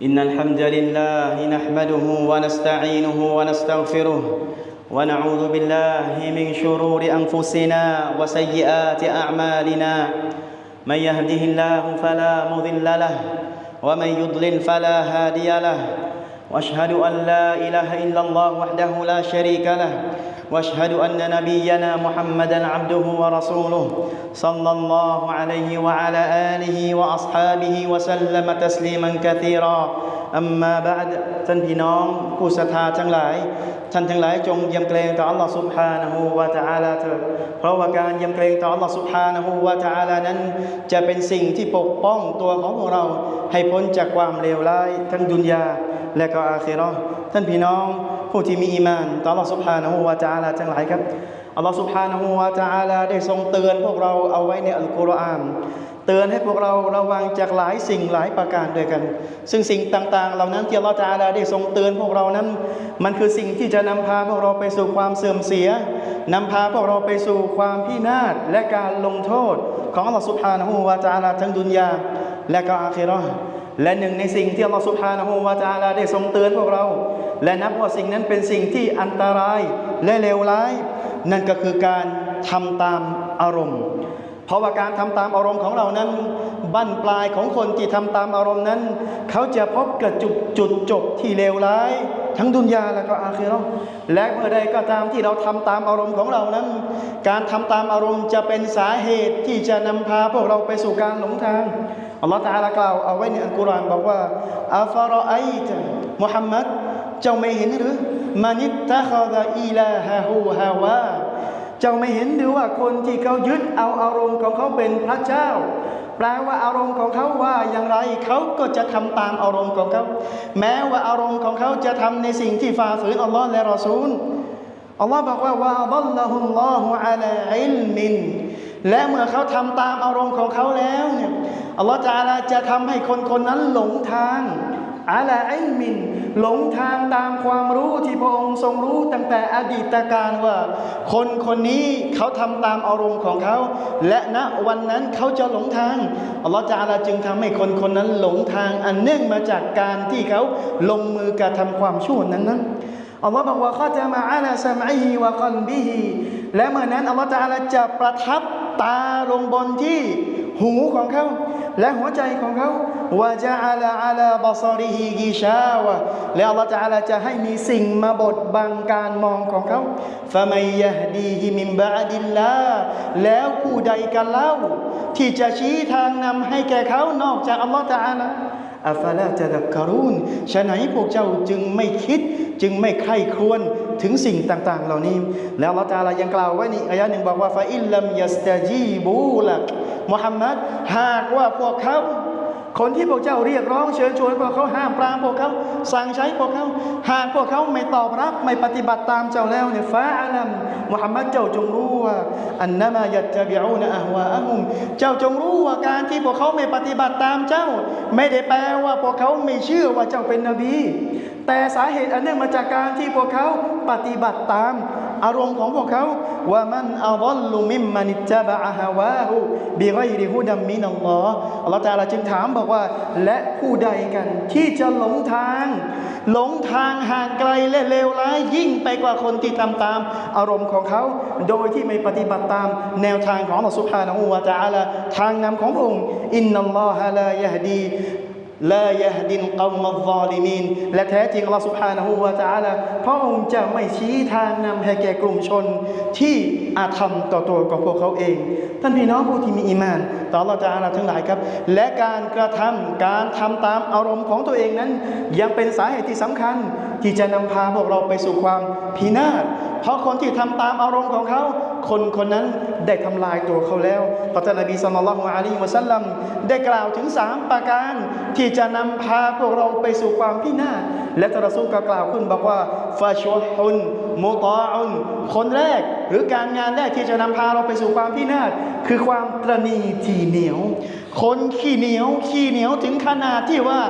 إن الحمد لله نحمده ونستعينه ونستغفره ونعوذ بالله من شرور أنفسنا وسيئات أعمالنا. من يهده الله فلا مضل له ومن يضلل فلا هادي له. وأشهد أن لا إله إلا الله وحده لا شريك له. واشهد ان نبينا محمدا عبده ورسوله صلى الله عليه وعلى اله واصحابه وسلم تسليما كثيرا اما بعد ท่านพี่น้องผู้ศรัทธาทั้งหลาย ท่านทั้งหลายจงยำเกรงต่อ Allah سبحانه และ تعالى เถิดเพราะว่าการยำเกรงต่อ Allah سبحانه และ تعالى นั้น จะเป็นสิ่งที่ปกป้องตัวของพวกเรา ให้พ้นจากความเลวร้ายทั้งดุนยา และก็อาคิเราะห์ท่านพี่น้อง ผู้ที่มีอีมานต่อ Allah سبحانه และ تعالى ทั้งหลายครับ Allah سبحانه และ تعالى ได้ทรงเตือนพวกเราเอาไว้ในอัลกุรอาน เตือนให้พวกเราระวังจากหลายสิ่งหลายประการด้วยกัน ซึ่งสิ่งต่างๆ เหล่านั้นที่อัลลอฮฺตะอาลาได้ทรงเตือนพวกเรานั้น มันคือสิ่งที่จะนำพาพวกเราไปสู่ความเสื่อมเสียนำพาพวกเราไปสู่ความพินาศและการลงโทษ ของอัลลอฮฺสุบฮานะฮูวาตะอาลาทั้งดุนยา และก็อาคิเราะห์ และหนึ่งในสิ่งที่อัลลอฮฺสุบฮานะฮูวาตะอาลาได้ทรงเตือนพวกเรา และนับว่าสิ่งนั้นเป็นสิ่งที่อันตรายและเลวร้าย นั่นก็คือการทำตามอารมณ์ เพราะว่าการทำตามอารมณ์ของเรานั้นบั้นปลายของคนที่ทำตามอารมณ์นั้น เขาจะพบกับจุดจุดจบที่เลวร้าย ทั้งดุนยาและก็อาคิเราะห์และเมื่อใดก็ตามที่เราทำตามอารมณ์ของเรานั้น การทำตามอารมณ์จะเป็นสาเหตุที่จะนำพาพวกเราไปสู่การหลงทาง อัลลอฮฺตะอาลากล่าวเอาไว้ในอัลกุรอานบอกว่าอัฟรอไอตมุฮัมมัดเจ้าไม่เห็นหรือมานิตตะคอดะอีลาฮะฮูฮาวาเจ้าไม่เห็นหรือว่าคนที่เขายึดเอาอารมณ์ของเขาเป็นพระเจ้า แปลว่าอารมณ์ของเขาว่าอย่างไรเขาก็จะทำตามอารมณ์ของเขา แม้ว่าอารมณ์ของเขาจะทำในสิ่งที่ฝ่าฝืนอัลลอฮ์และรอซูลอัลลอฮ์บอกว่าว่าดัลลฮุลลอฮุอะลาอิลมินและเมื่อเขาทำตามอารมณ์ของเขาแล้วเนี่ย อัลลอฮ์จะจะทำให้คนคนนั้นหลงทางอาลาอิลมิน หลงทางตามความรู้ที่พระองค์ทรงรู้ตั้งแต่อดีตการว่า คนคนนี้เขาทำตามอารมณ์ของเขา และณวันนั้นเขาจะหลงทางอัลลอฮฺจาลาจึงทำให้คนคนนั้นหลงทางอันเนื่องมาจากการที่เขาลงมือกระทำความชั่วนั้นนั้นอัลลอฮฺบอกว่าข้าจะมาอาลาสมัยวะกัลบิฮีและเมื่อนั้นอัลลอฮฺจาลาจะประทับตาลงบนที่ หูของเขา และหัวใจของเขาวะจะอาลาอาลาบาซาริฮิกิชาวะและอัลลอฮฺจะอาลาจะให้มีสิ่งมาบดบังการมองของเขาฟะมัยยะฮดีฮิมิมบะดิลลาแล้วผู้ใดกันเล่า ที่จะชี้ทางนำให้แก่เขานอกจากอัลลอฮฺตะอาลาอัฟลาจะดักการูนฉะไหนพวกเจ้าจึงไม่คิด จึงไม่ใคร่ครวญถึงสิ่งต่างๆ เหล่านี้ แล้วอัลลอฮฺตะอาลายังกล่าวไว้ในอายะหนึ่งบอกว่าฟาอิลลัมยัสตาจีบูลัก มุฮัมมัดหากว่าพวกเขาคนที่พวกเจ้าเรียกร้องเชิญชวนพวกเขาห้ามปรามพวกเขาสั่งใช้พวกเขาหากพวกเขาไม่ตอบรับไม่ปฏิบัติตามเจ้าแล้วเนี่ยฟ้าอาลัมมุฮัมมัดเจ้าจงรู้ว่าอันนามายัตตะบิอูนอะฮวาอะฮุมเจ้าจงรู้ว่าการที่พวกเขาไม่ปฏิบัติตามเจ้า ไม่ได้แปลว่าพวกเขาไม่เชื่อว่าเจ้าเป็นนบี แต่สาเหตุอันเนื่องมาจากการที่พวกเขาปฏิบัติตาม อารมณ์ของพวกเขาว่ามันอัลลุมิมมันิตบะฮาวาหูบิไกริฮุดัมมินัลลอฮ์อัลลอฮฺตาลาจึงถามบอกว่า และผู้ใดกันที่จะหลงทาง หลงทางห่างไกลและเลวร้ายยิ่งไปกว่าคนที่ทำตาม อารมณ์ของเขา โดยที่ไม่ปฏิบัติตามแนวทางของอัลลอฮฺสุบฮานะฮูวะตะอาลาทางนำของพระองค์อินนัลลอฮะลายะฮดี ลายะดินกอมมัลซอลิมีนและแท้จริงอัลลอฮฺสุบฮานะฮูวะตะอาลาพระองค์จะไม่ชี้ทางนำให้แก่กลุ่มชนที่อาธรรมต่อตัวของพวกเขาเอง ท่านพี่น้องผู้ที่มีอีมาน ต่ออัลลอฮฺตะอาลาทั้งหลายครับ และการกระทำการทำตามอารมณ์ของตัวเองนั้น ยังเป็นสาเหตุที่สำคัญ ที่จะนำพาพวกเราไปสู่ความพินาศเพราะคนที่ทำตามอารมณ์ของเขา คนคนนั้นได้ทำลายตัวเขาแล้วพระท่านนบีสุลต่านละฮ์อะลัยฮิวะสัลลัมได้กล่าวถึงสามประการ ที่จะนำพาพวกเราไปสู่ความพินาศและตรัสูลก็กล่าวขึ้นบอกว่าฟาชุฮุนมุตาอุนคนแรกหรือการงานแรกที่จะนำพาเราไปสู่ความพินาศคือความตรณีทีเหนียว คนขี้เหนียวขี้เหนียวถึงขนาดที่ว่า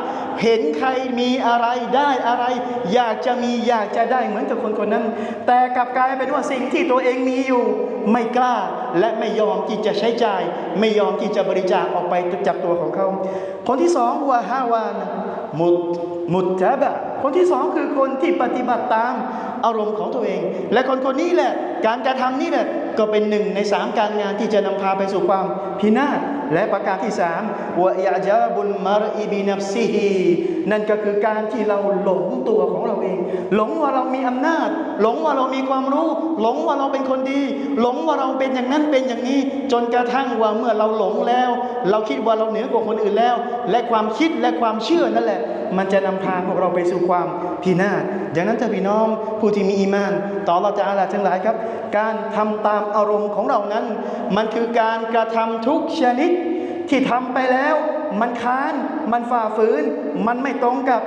เห็นใครมีอะไรได้อะไร อยากจะมีอยากจะได้เหมือนกับคนคนนั้น แต่กลับกลายเป็นว่าสิ่งที่ตัวเองมีอยู่ ไม่กล้าและไม่ยอมที่จะใช้จ่าย ไม่ยอมที่จะบริจาคออกไปจากตัวของเขา คนที่สองว่าฮาวานมุตมุตตะบะคนที่สองคือคนที่ปฏิบัติตามอารมณ์ของตัวเอง และคนคนนี้แหละ การกระทำนี้แหละก็เป็นหนึ่งในสามการงานที่จะนำพาไปสู่ความพินาศ และประการที่สามวะยาจาบุลมารอิบินับซีฮีนั่นก็คือการที่เราหลงตัวของเราเอง หลงว่าเรามีอำนาจ หลงว่าเรามีความรู้ หลงว่าเราเป็นคนดี หลงว่าเราเป็นอย่างนั้นเป็นอย่างนี้ จนกระทั่งว่าเมื่อเราหลงแล้ว เราคิดว่าเราเหนือกว่าคนอื่นแล้ว และความคิดและความเชื่อนั่นแหละ มันจะนำพาพวกเราไปสู่ความพินาศดังนั้นถ้าพี่น้องผู้ที่มีอีมาน ต่อเราจะอาลาทั้งหลายครับ การทำตามอารมณ์ของเรานั้น มันคือการกระทำทุกชนิดที่ทำไปแล้ว มันค้าน มันฝ่าฝืน มันไม่ตรงกับ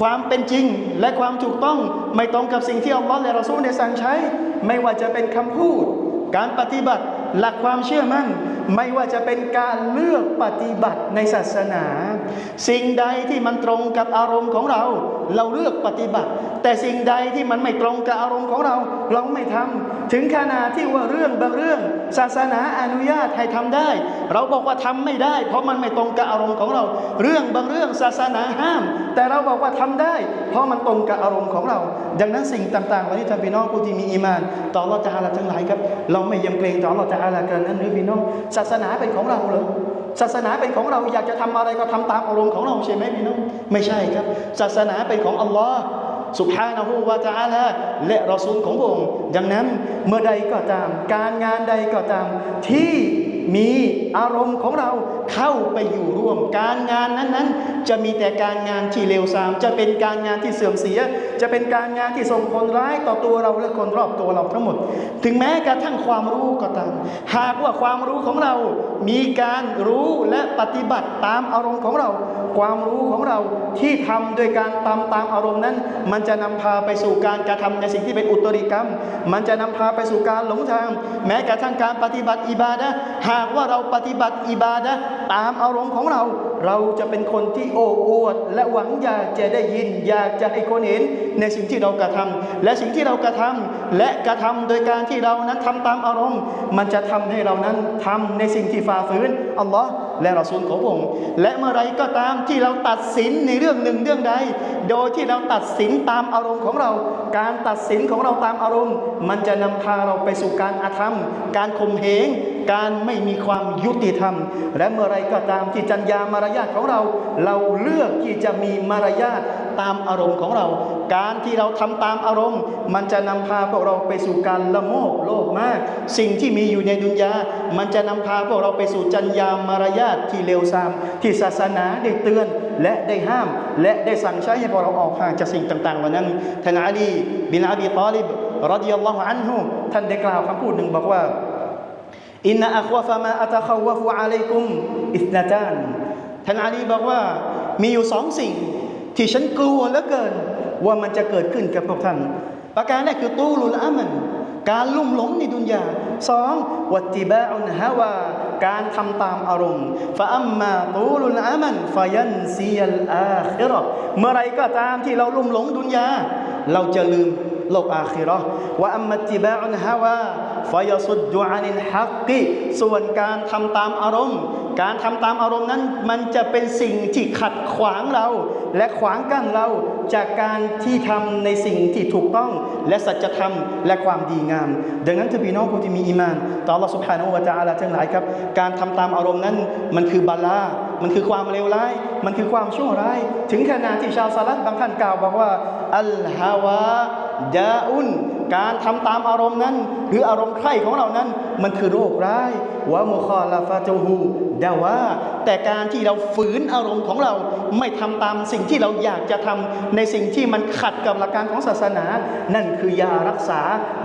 ความเป็นจริงและความถูกต้องไม่ตรงกับสิ่งที่อัลลอฮ์และรอซูลได้สั่งใช้ ไม่ว่าจะเป็นคำพูด การปฏิบัติหลักความเชื่อมั่น ไม่ว่าจะเป็นการเลือกปฏิบัติในศาสนา สิ่งใดที่มันตรงกับอารมณ์ของเรา เราเลือกปฏิบัติ แต่สิ่งใดที่มันไม่ตรงกับอารมณ์ของเรา เราไม่ทำถึงขนาดที่ว่าเรื่องบางเรื่อง ศาสนาอนุญาตให้ทำได้ เราบอกว่าทำไม่ได้ เพราะมันไม่ตรงกับอารมณ์ของเรา เรื่องบางเรื่องศาสนาห้ามแต่เราบอกว่าทำได้ เพราะมันตรงกับอารมณ์ของเรา ดังนั้นสิ่งต่างๆวันนี้ท่านพี่น้องผู้ที่มีอีมาน ต่อเราจะอาลาทั้งหลายครับ เราไม่ยำเกรงต่อเราจะอาลาเกินนั้นหรือพี่น้อง ศาสนาเป็นของเราเหรอศาสนาเป็นของเราอยากจะทำอะไรก็ทำตามอารมณ์ของเราใช่ไหมพี่น้องไม่ใช่ครับ ศาสนาเป็นของอัลลอฮ์สุบฮานะฮูวาตาอาลาและรอซูลของพระองค์ดังนั้นเมื่อใดก็ตาม การงานใดก็ตามที่ มีอารมณ์ของเราเข้าไปอยู่ร่วมการงานนั้นๆ จะมีแต่การงานที่เลวทราม จะเป็นการงานที่เสื่อมเสีย จะเป็นการงานที่ส่งผลร้ายต่อตัวเราและคนรอบตัวเราทั้งหมด ถึงแม้กระทั่งความรู้ก็ตาม หากว่าความรู้ของเรา มีการรู้และปฏิบัติตามอารมณ์ของเรา ความรู้ของเราที่ทำโดยการตามตามอารมณ์นั้น มันจะนำพาไปสู่การกระทำในสิ่งที่เป็นอุตริกรรม มันจะนำพาไปสู่การหลงทาง แม้กระทั่งการปฏิบัติอิบาดะห์หากว่าเราปฏิบัติอิบาดะตามอารมณ์ของเรา เราจะเป็นคนที่โอ้อวด และหวังอยากจะได้ยิน อยากจะให้คนเห็นในสิ่งที่เรากระทำและสิ่งที่เรากระทำและกระทำโดยการที่เรานั้นทำตามอารมณ์ มันจะทำให้เรานั้นทำในสิ่งที่ฝ่าฝืนอัลลอฮ์และรอซูลของพระองค์และเมื่อไรก็ตามที่เราตัดสินในเรื่องหนึ่งเรื่องใด โดยที่เราตัดสินตามอารมณ์ของเรา การตัดสินของเราตามอารมณ์ มันจะนำพาเราไปสู่การอาธรรม การข่มเหง การไม่มีความยุติธรรม และเมื่อไรก็ตามที่จัญญามารยาทของเรา เราเลือกที่จะมีมารยาทตามอารมณ์ของเรา การที่เราทำตามอารมณ์ มันจะนำพาพวกเราไปสู่การละโมบโลภมาก สิ่งที่มีอยู่ในดุนยา มันจะนำพาพวกเราไปสู่จัญญามารยาทที่เลวทราม ที่ศาสนาได้เตือนและได้ห้าม และได้สั่งใช้ให้พวกเราออกห่างจากสิ่งต่างๆเหล่านั้นท่านอาลีบินอบีตอลิบรดิยัลลอฮุอันฮุท่านได้กล่าวคำพูดหนึ่งบอกว่า อินนาอัควฟะมาอัตะคาวฟุอะลัยกุมอิสนาตานท่านอาลีบอกว่ามีอยู่สองสิ่ง ที่ฉันกลัวเหลือเกิน ว่ามันจะเกิดขึ้นกับพวกท่าน ประการแรกคือตูลุลอามัน การลุ่มหลงในดุนยาสองวัตติบะอุนฮาวา การทำตามอารมณ์ฟะอัมมาตูลุลอามันฟะยันซียลอาคิราะห์เมื่อไรก็ตามที่เราลุ่มหลงดุนยาเราจะลืมโลกอาคิราะห์ว่าอัมมัตติบะอุนฮาวา ฟยสุดดูอานินฮักกิส่วนการทำตามอารมณ์ การทำตามอารมณ์นั้น มันจะเป็นสิ่งที่ขัดขวางเรา และขวางกั้นเราจากการที่ทำในสิ่งที่ถูกต้อง และสัจธรรมและความดีงาม ดังนั้นท่านพี่น้องผู้ที่มีอีมาน ต่อ Allah سبحانه และ تعالى ทั้งหลายครับ การทำตามอารมณ์นั้น มันคือบาลา มันคือความเลวร้าย มันคือความชั่วร้าย ถึงขนาดที่ชาวซาลัดบางท่านกล่าวบอกว่า อัลฮาวา ดาอุนการทำตามอารมณ์นั้น หรืออารมณ์ใคร่ของเรานั้น มันคือโรคร้ายวะมุคอลาฟาตูฮูดาว่า แต่การที่เราฝืนอารมณ์ของเราไม่ทำตามสิ่งที่เราอยากจะทำในสิ่งที่มันขัดกับหลักการของศาสนา นั่นคือยารักษา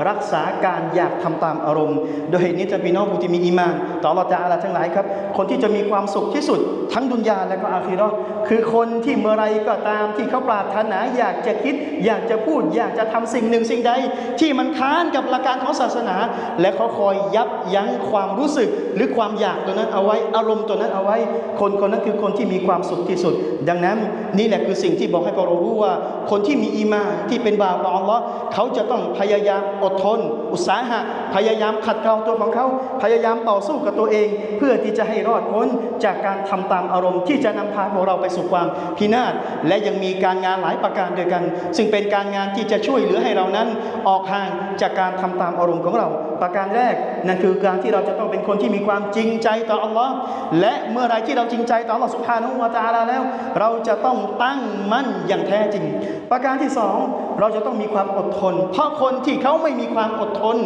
รักษาการอยากทำตามอารมณ์ โดยเหตุนี้จะพี่น้องผู้ที่มีอีมานต่อเราจะอาลาทั้งหลายครับ คนที่จะมีความสุขที่สุด ทั้งดุนยาและก็อาคีราะห์คือคนที่เมื่อไรก็ตามที่เขาปรารถนาอยากจะคิด อยากจะพูดอยากจะททำสิ่งหนึ่งสิ่งใด ที่มันค้านกับหลักการของศาสนา และเขาคอยยับยั้งความรู้สึก หรือความอยากตัวนั้นเอาไว้อารมณ์ตัวนั้นเอาไว้ คนคนนั้นคือคนที่มีความสุขที่สุด ดังนั้นนี่แหละคือสิ่งที่บอกให้พวกเรารู้ว่า คนที่มีอีมาที่เป็นบ่าวของอัลลอฮ์เขาจะต้องพยายามอดทน อุตสาหะ พยายามขัดเกลาตัวของเขาพยายามต่อสู้กับตัวเอง เพื่อที่จะให้รอดพ้นจากการทำตามอารมณ์ ที่จะนำพาพวกเราไปสู่ความพินาศและยังมีการงานหลายประการด้วยกัน ซึ่งเป็นการงานที่จะช่วยเหลือให้เรานั้นออกห่างจากการทำตามอารมณ์ของเรา ประการแรกนั่นคือการที่เราจะต้องเป็นคนที่มีความจริงใจต่ออัลลอฮ์และเมื่อไรที่เราจริงใจต่ออัลลอฮ์สุภานุวาตาลาแล้ว เราจะต้องตั้งมั่นอย่างแท้จริง ประการที่สอง เราจะต้องมีความอดทน เพราะคนที่เขาไม่มีความอดทน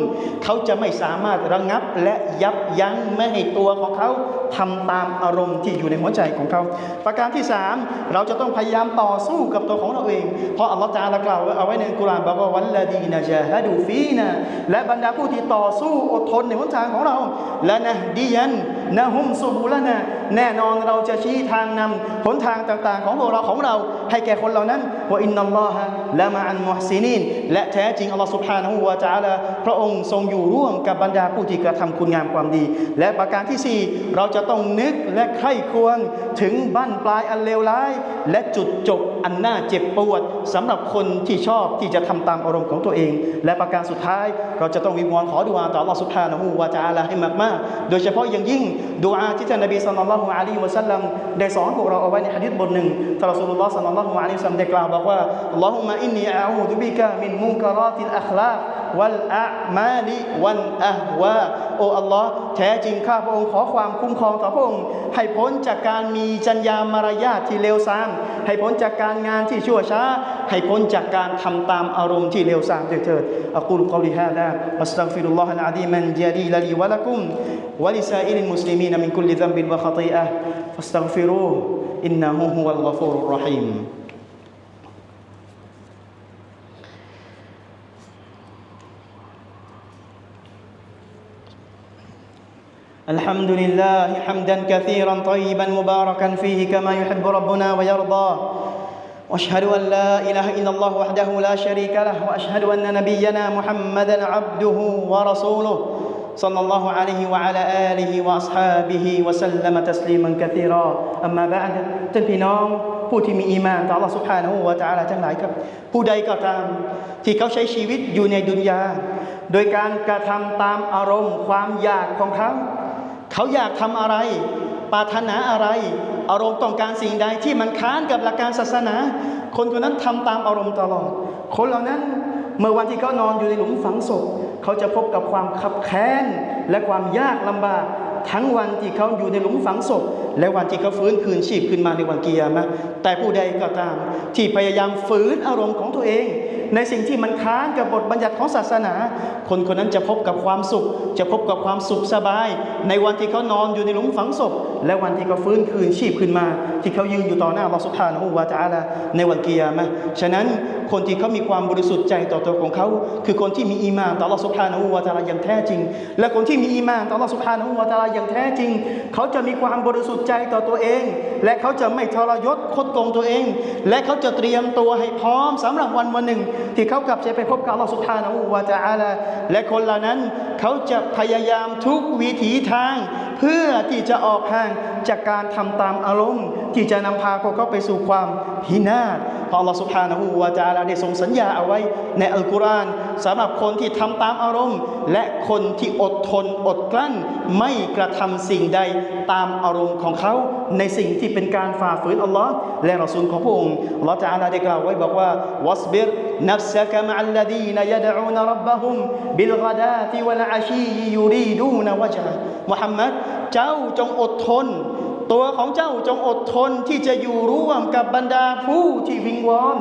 เขาจะไม่สามารถระงับและยับยั้งไม่ให้ตัวของเขาทำตามอารมณ์ที่อยู่ในหัวใจของเขา ประการที่สามเราจะต้องพยายามต่อสู้กับตัวของเราเอง เพราะอัลลอฮฺจาละกล่าวเอาไว้ในกุรอานบอกว่าวัลลดีนะจาฮะดูฟีนะและบรรดาผู้ที่ต่อสู้อดทนในหนทางของเราและนะดียันนะฮุมซูบูลนะ แน่นอนเราจะชี้ทางนำหนทางต่างๆ ของพวกเราของเรา ให้แก่คนเหล่านั้นว่าอินนัลลอฮะละมาอันมุฮซินีนและแท้จริงอัลลอฮ์สุบฮานะฮูวาจาลาพระองค์ทรงอยู่ร่วมกับบรรดาผู้ที่กระทำคุณงามความดี และประการที่ 4 เราจะต้องนึกและไข้ควรถึงบั้นปลายอันเลวร้าย และจุดจบอันน่าเจ็บปวดสำหรับคนที่ชอบที่จะทำตามอารมณ์ของตัวเอง และประการสุดท้าย เราจะต้องวิงวอนขอดุอาต่อ Allah Subhanahu wa Taala ให้มากๆ โดยเฉพาะอย่างยิ่งดุอาที่ท่านนบีสุลต่านละฮุอะลียฮิวะซัลลัมได้สอนพวกเราเอาไว้ในฮะดีษบทหนึ่งท่านรอซูลุลลอฮ์สุลต่านละฮุอะลียฮิวะซัลลัมได้กล่าวบอกว่าอัลลอฮุมะอินนีอาอูดุบิกะมินมุนกะรอติลอัคลาก วัลอะมาลิวันอะวาโอ้อัลลอฮ์แท้จริงข้าพระองค์ขอความคุ้มครองต่อพระองค์ให้พ้นจากการมีจัญญามารยาทที่เลวทราม ให้พ้นจากการงานที่ชั่วช้า ให้พ้นจากการทำตามอารมณ์ที่เลวทรามด้วยเถิดอักูลกอลิฮาดาอัสตัฟิรุลลอฮะอะดีมันจาลีลลีวะละกุมวะลิซาอิลิลมุสลิมีนมินคุลลิซัมบินวะขะตีอะห์ฟัสตัฆฟิรูฮ์อินน الحمد لله حمدا كثيرا طيبا مباركا فيه كما يحب ربنا ويرضى واشهد ان لا اله الا الله وحده لا شريك له واشهد ان نبينا محمدا عبده ورسوله صلى الله عليه وعلى اله واصحابه وسلم تسليما كثيرا اما بعد ท่านพี่น้องผู้ที่มีอีมานต่อ Allah سبحانه และ تعالى ทั้งหลายครับ ผู้ใดก็ตามที่เขาใช้ชีวิตอยู่ในดุนยา โดยการกระทำตามอารมณ์ความอยากของเขา เขาอยากทำอะไร ปรารถนาอะไร อารมณ์ต้องการสิ่งใดที่มันค้านกับหลักการศาสนา คนคนนั้นทำตามอารมณ์ตลอด คนเหล่านั้นเมื่อวันที่เขานอนอยู่ในหลุมฝังศพ เขาจะพบกับความขับแค้นและความยากลำบากทั้งวันที่เขาอยู่ในหลุมฝังศพ และวันที่เขาฟื้นคืนชีพขึ้นมาในวันเกิยามะแต่ผู้ใดก็ตาม ที่พยายามฝืนอารมณ์ของตัวเอง ในสิ่งที่มันค้านกับบทบัญญัติของศาสนา คนคนนั้นจะพบกับความสุข จะพบกับความสุขสบาย ในวันที่เขานอนอยู่ในหลุมฝังศพ และวันที่เขาฟื้นคืนชีพขึ้นมา ที่เขายืนอยู่ต่อหน้าอัลลอฮฺสุบฮานะฮูวาตะอาลาในวันกิยามะฉะนั้นคนที่เขามีความบริสุทธิ์ใจต่อตัวของเขา คือคนที่มีอีมานต่ออัลลอฮฺสุบฮานะฮูวาตะอาลาอย่างแท้จริง และคนที่มีอีมานต่ออัลลอฮฺสุบฮานะฮูวาตะอาลาอย่างแท้จริง เขาจะมีความบริสุทธิ์ใจต่อตัวเอง และเขาจะไม่ทรยศคดโกงตัวเอง และเขาจะเตรียมตัวให้พร้อมสำหรับวันวันหนึ่ง ที่เขากลับจะไปพบกับอัลลอฮฺสุบฮานะฮูวาตะอาลาและคนเหล่านั้นเขาจะพยายามทุกวิถีทางเพื่อที่จะออกห่างจากการทำตามอารมณ์ ที่จะนำพาพวกเขาไปสู่ความพินาศเพราะอัลลอฮฺสุบฮานะฮูวาตะอาลาได้ทรงสัญญาเอาไว้ในอัลกุรอานสำหรับคนที่ทำตามอารมณ์ และคนที่อดทนอดกลั้น ไม่กระทำสิ่งใดตามอารมณ์ของเขา ในสิ่งที่เป็นการฝ่าฝืนอัลลอฮ์และรอซูลของพระองค์อัลลอฮ์จะอาลาได้กล่าวไว้บอกว่าวัสบิร نفسك مع الذين يدعون ربهم بالغداة والعشي يريدون وجهه มุฮัมมัดเจ้าจงอดทน ตัวของเจ้าจงอดทนที่จะอยู่ร่วมกับบรรดาผู้ที่วิงวอน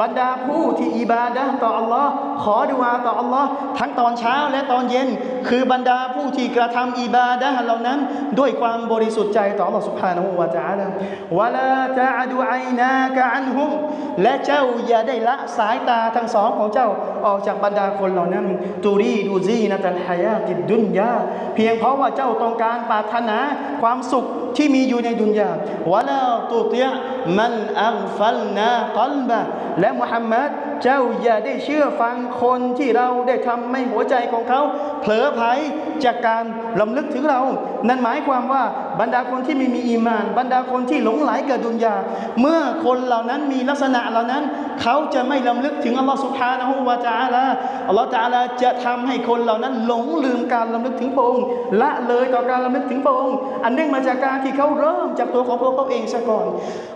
บรรดาผู้ที่อิบาดะต่ออัลลอฮ์ขอดุอาต่ออัลลอฮ์ทั้งตอนเช้าและตอนเย็น คือบรรดาผู้ที่กระทำอิบาดะเหล่านั้น ด้วยความบริสุทธิ์ใจต่ออัลลอฮ์สุบานะฮูวาจาละวะลาจะดูไอนากะอันฮุมและเจ้าอย่าได้ละสายตาทั้งสองของเจ้าออกจากบรรดาคนเหล่านั้นตูรีดูซีนะตันฮายาติดดุนยาเพียงเพราะว่าเจ้าต้องการปรารถนาความสุข ที่มีอยู่ในดุนยาวะลาตุติยะ มันอัลฟัลนากัลบะและมุฮัมมัดเจ้าอย่าได้เชื่อฟังคนที่เราได้ทำให้หัวใจของเขา เผลอไผลจากการลำลึกถึงเรา นั่นหมายความว่าบรรดาคนที่ไม่มีอีมาน บรรดาคนที่หลงไหลกับดุนยา เมื่อคนเหล่านั้นมีลักษณะเหล่านั้น เขาจะไม่ลำลึกถึงอัลลอฮฺสุบฮานะฮูวะตะอาลาอัลลอฮฺตะอาลาจะทำให้คนเหล่านั้นหลงลืมการลำลึกถึงพระองค์ละเลยต่อการลำลึกถึงพระองค์อันเนื่องมาจากการที่เขาเริ่มจากตัวของพวกเขาเองซะก่อน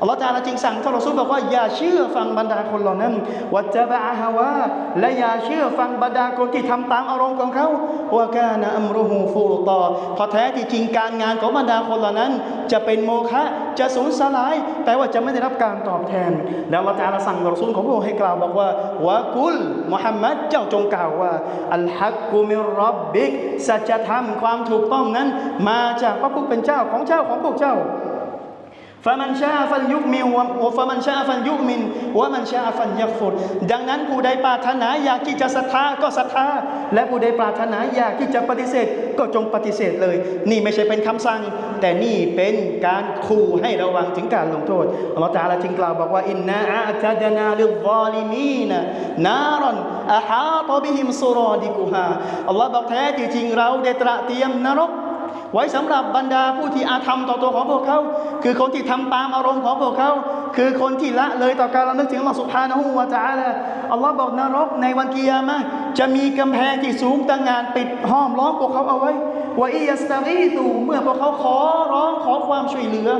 อัลลอฮฺตาลาจึงสั่งท่านรอซูลบอกว่าอย่าเชื่อฟังบรรดาคนเหล่านั้นวัจบะฮาวาและอย่าเชื่อฟังบรรดาคนที่ทำตามอารมณ์ของเขาว่ากานะอัมรุฮูฟูตอพราะแท้ที่จริงการงานของบรรดาคนเหล่านั้น จะเป็นโมฆะจะสูญสลาย แต่ว่าจะไม่ได้รับการตอบแทน แล้วเราจะอาสั่งรอซูลของพระองค์ให้กล่าวบอกว่าวะกุลมุฮัมมัดเจ้าจงกล่าวว่าอัลฮักกุมิรับบิกสัจธรรมความถูกต้องนั้น มาจากพระผู้เป็นเจ้าของเจ้าของพวกเจ้า ฟามันชาฟันยุมินวะฟามันชาฟันยุมินวะมันชาฟันยักฟุดดังนั้นผู้ใดปรารถนาอยากที่จะศรัทธาก็ศรัทธา และผู้ใดปรารถนาอยากที่จะปฏิเสธ ก็จงปฏิเสธเลย นี่ไม่ใช่เป็นคำสั่ง แต่นี่เป็นการขู่ให้ระวังถึงการลงโทษอัลลอฮฺตาลาจึงกล่าวบอกว่าอินนาอัตดนาลิลซาลิมีนนารันอาฮาตบิฮิมซุรอดิกุฮาอัลลอฮฺบอกแท้จริงเราได้ตระเตรียมนรกไว้สำหรับบรรดาผู้ที่อาธรรมต่อตัวของพวกเขา คือคนที่ทำตามอารมณ์ของพวกเขา คือคนที่ละเลยต่อการระลึกถึงอัลลอฮฺสุบฮานะฮูวะจาละอัลลอฮ์บอกนรกในวันกิยามะห์ จะมีกำแพงที่สูงตั้งงานปิดห้อมล้อมพวกเขาเอาไว้ว่าอียสตารีตูเมื่อพวกเขาขอร้องขอความช่วยเหลือ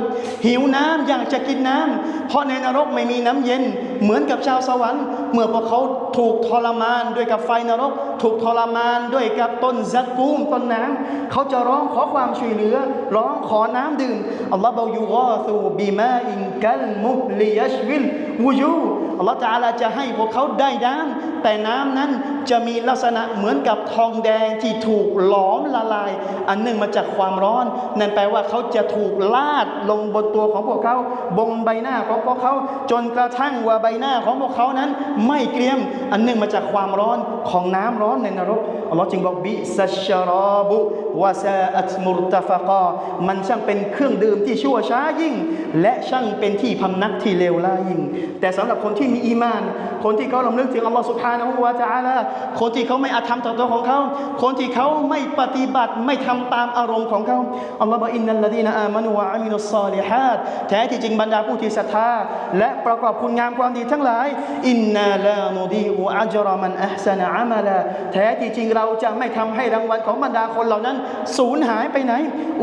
หิวน้ำอยากจะกินน้ำเพราะในนรกไม่มีน้ำเย็น เหมือนกับชาวสวรรค์ เมื่อพวกเขาถูกทรมานด้วยกับไฟนรก ถูกทรมานด้วยกับต้นซักกูมต้นน้ำเขาจะร้องขอความช่วยเหลือ ร้องขอน้ำดื่มอัลลอฮ์บอกยูกอซูบีมาอินกัลมุลิยัชวิลวูยูอัลลอฮ์ตะอาลาจะให้พวกเขาได้น้ำแต่น้ำนั้นจะมีลักษณะเหมือนกับทองแดงที่ถูกหลอมละลาย อันหนึ่งมาจากความร้อน นั่นแปลว่าเขาจะถูกลาดลงบนตัวของพวกเขาบนใบหน้าของพวกเขาจนกระทั่งว่าใบหน้าของพวกเขานั้น ไม่เกรียม อันหนึ่งมาจากความร้อนของน้ำร้อนในนรกอัลลอฮ์จึงบอกบิซัชารอบุวาซาอัตมุรตฟะกามันช่างเป็นเครื่องดื่มที่ชั่วช้ายิ่ง และช่างเป็นที่พำนักที่เลวร้ายยิ่ง แต่สำหรับคนที่มีอีมาน คนที่เขาลำลึกถึงอัลลอฮ์สุบฮานะฮูวะตะอาลาคนที่เขาไม่อาธรรมต่อตัวของเขา คนที่เขาไม่ปฏิบัติไม่ทำตามอารมณ์ของเขาอัลลอฮ์บอกอินนัลลดีนอามานุวะอามินุสซอลิฮัดแท้ที่จริงบรรดาผู้ที่ศรัทธาและประกอบคุณงามความดีทั้งหลายอินนาลานุดีอุอัจรมันอัพซนะอามาลาแท้ที่จริงเราจะไม่ทำให้รางวัลของบรรดาคนเหล่านั้นสูญหายไปไหน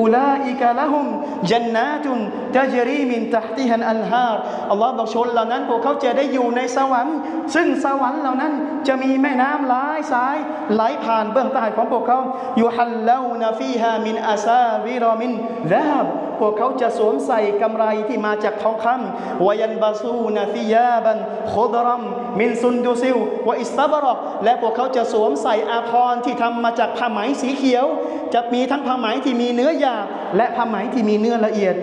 อุลาอิกะละฮุมจันนาตุนตะจรีมินตะฮติฮันอันฮาร์อัลลอฮ์บอกชนเหล่านั้นพวกเขาจะได้อยู่ในสวรรค์ ซึ่งสวรรค์เหล่านั้นจะมีแม่น้ำหลายสายไหลผ่านเบื้องใต้ของพวกเขายูฮัลเลานาฟีฮามินอาซาวิรอมินดาบพวกเขาจะสวมใส่กำไรที่มาจากทองคำวายันบาซูนาฟิยาบันโคดรัมมินซุนดูซิลวอิสตาบรอกและพวกเขาจะสวมใส่อาภรณ์ที่ทำมาจากผ้าไหมสีเขียว จะมีทั้งผ้าไหมที่มีเนื้อหยาบและผ้าไหมที่มีเนื้อละเอียด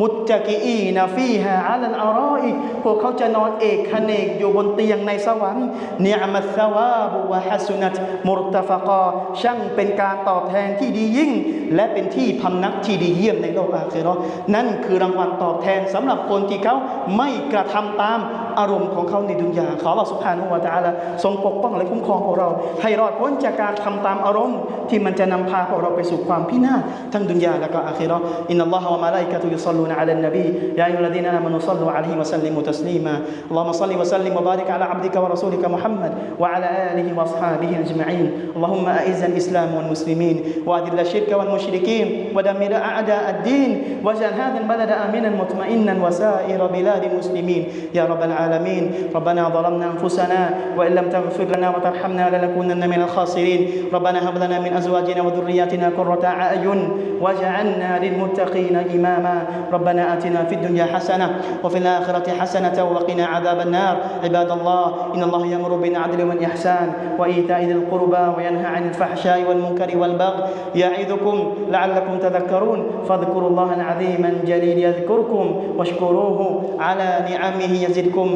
มุตจะกีอีนาฟีฮาอาลันอารออีพวกเขาจะนอนเอกขเนกอยู่บนเตียงในสวรรค์เนียมัสซาวาบุวะฮัสุนัตมุรตฟกอช่างเป็นการตอบแทนที่ดียิ่ง และเป็นที่พำนักที่ดีเยี่ยมในโลกอาคีรอนั่นคือรางวัลตอบแทนสำหรับคนที่เขาไม่กระทำตาม อารมณ์ของเขาในดุนยาขอเราสุภานุวาตาละทรงปกป้องและคุ้มครองพวกเรา ให้รอดพ้นจากการทําตามอารมณ์ที่มันจะนําพาพวกเราไปสู่ความพินาศทั้งดุนยาและก็อาคีรออินนัลลอฮฺวะมะลาอิกะตุยุศ็อลลูนะอะลันนบียาอัยยุลลดีนอามานุศ็อลลูอะลัยฮิวะซัลลิมุตัสลีมาอัลลอฮุมะศ็อลลิวะซัลลิมวะบาริกอะลาอับดิกะวะรอซูลิกะมุฮัมมัดวะอะลาอาลิฮิวะอัศฮาบิฮิอัจมะอีนอัลลอฮุมะอิซซัลอิสลามวัลมุสลิมีนวะอัดิลลชิรกะวัลมุชริกีนวะดัมมิรอะอะดาอัดดีนวะจัลฮาดะลบะลดะอามินันมุตมะอินนันวะซาอิรบิลาดิมุสลิมีนยารับบะลอา العالمين. ربنا ظلمنا أنفسنا وإن لم تغفر لنا وترحمنا لنكونن من الخاسرين. ربنا هب لنا من أزواجنا وذرياتنا قرة أعين واجعلنا للمتقين إماما. ربنا آتنا في الدنيا حسنة وفي الآخرة حسنة وقنا عذاب النار. عباد الله إن الله يأمر بالعدل والإحسان وإيتاء ذي القربى وينهى عن الفحشاء والمنكر والبغي يعظكم لعلكم تذكرون. فاذكروا الله العظيم الجليل يذكركم واشكروه على نعمه يزدكم.